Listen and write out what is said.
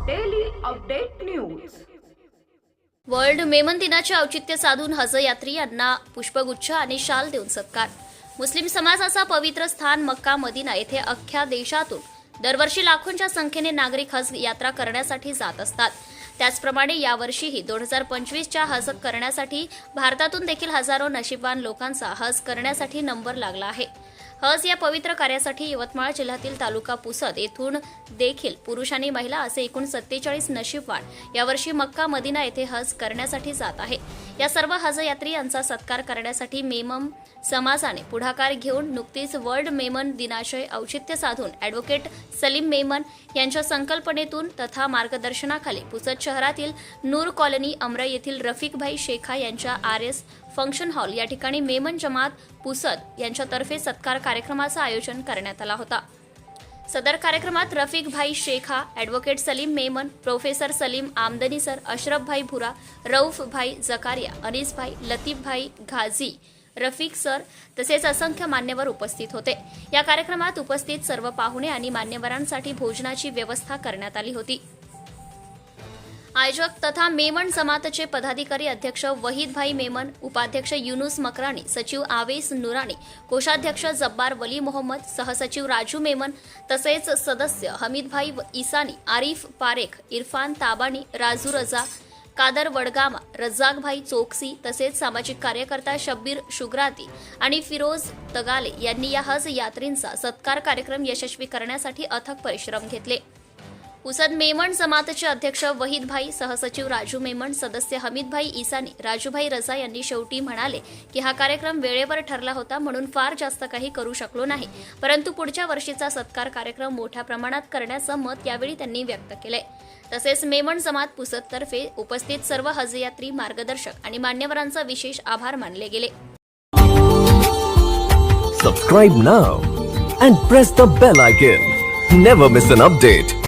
Update news world Memon दिनाचे औचित्य साधून हज यात्री यांना पुष्पगुच्छ आणि शाल देऊन सत्कार. मुस्लिम समाजाचा पवित्र स्थान मक्का मदिना येथे अख्ख्या देशातून दरवर्षी लाखोंच्या संख्येने नागरिक हज यात्रा करण्यासाठी जात असतात. त्याचप्रमाणे यावर्षीही दोन हजार पंचवीसच्या हज करण्यासाठी भारतातून देखील हजारो नशीबवान लोकांचा हज करण्यासाठी नंबर लागला आहे. हज या पवित्र कार्यासाठी यवतमाळ जिल्ह्यातील तालुका पुसद येथून देखील पुरुष आणि महिला असे एकूण सत्तेचाळीस नशीबवान यावर्षी मक्का मदिना येथे हज करण्यासाठी जात आहे. या सर्व हज यात्री यांचा सत्कार करण्यासाठी मेमम समाजाने पुढाकार घेऊन नुकतीच वर्ल्ड मेमन दिनाशय औचित्य साधून ॲडव्होकेट सलीम मेमन यांच्या संकल्पनेतून तथा मार्गदर्शनाखाली पुसद शहरातील नूर कॉलनी अमरा येथील रफिकभाई शेखा यांच्या आर एस फंक्शन हॉल या ठिकाणी मेमन जमात पुसद यांच्यातर्फे सत्कार कार्यक्रमाचं आयोजन करण्यात आला होता. सदर कार्यक्रमात Rafiq bhai Sheikh advocate Salim Memon professor Salim Amdani sir Ashraf भाई भुरा रऊफ भाई जकारिया अनिस भाई लतीफ भाई घाझी रफिक सर तसेच असंख्य मान्यवर उपस्थित होते. या कार्यक्रमात उपस्थित सर्व पाहुणे आणि मान्यवरांसाठी भोजनाची व्यवस्था करण्यात आली होती. आयोजक तथा मेमन समाजचे पदाधिकारी अध्यक्ष वहीदभाई मेमन उपाध्यक्ष युनुस मकराणी सचिव आवेस नुराणी कोषाध्यक्ष जब्बार वली मोहम्मद सहसचिव राजू मेमन तसेच सदस्य हमीदभाई इसानी आरिफ पारेख इरफान ताबाणी राजू रजा कादर वडगामा रज्जाकभाई चोक्सी तसेच सामाजिक कार्यकर्ता शब्बीर शुग्राती आणि फिरोज तगाले यांनी या हज यात्रींचा सत्कार कार्यक्रम यशस्वी करण्यासाठी अथक परिश्रम घेतले. उसद मेमण जमातचे अध्यक्ष वहीदभाई सहसचिव राजू मेमण सदस्य हमीदभाई इसानी राजूभाई रजा यांनी शेवटी म्हणाले की हा कार्यक्रम वेळेवर ठरला होता म्हणून फार जास्त काही करू शकलो नाही. परंतु पुढच्या वर्षीचा सत्कार कार्यक्रम मोठ्या प्रमाणात करण्याचं मत यावेळी त्यांनी व्यक्त केलंय. तसेच मेमण जमात पुसदतर्फे उपस्थित सर्व हजयात्री मार्गदर्शक आणि मान्यवरांचा विशेष आभार मानले गेले. Subscribe now and press the bell icon never miss an update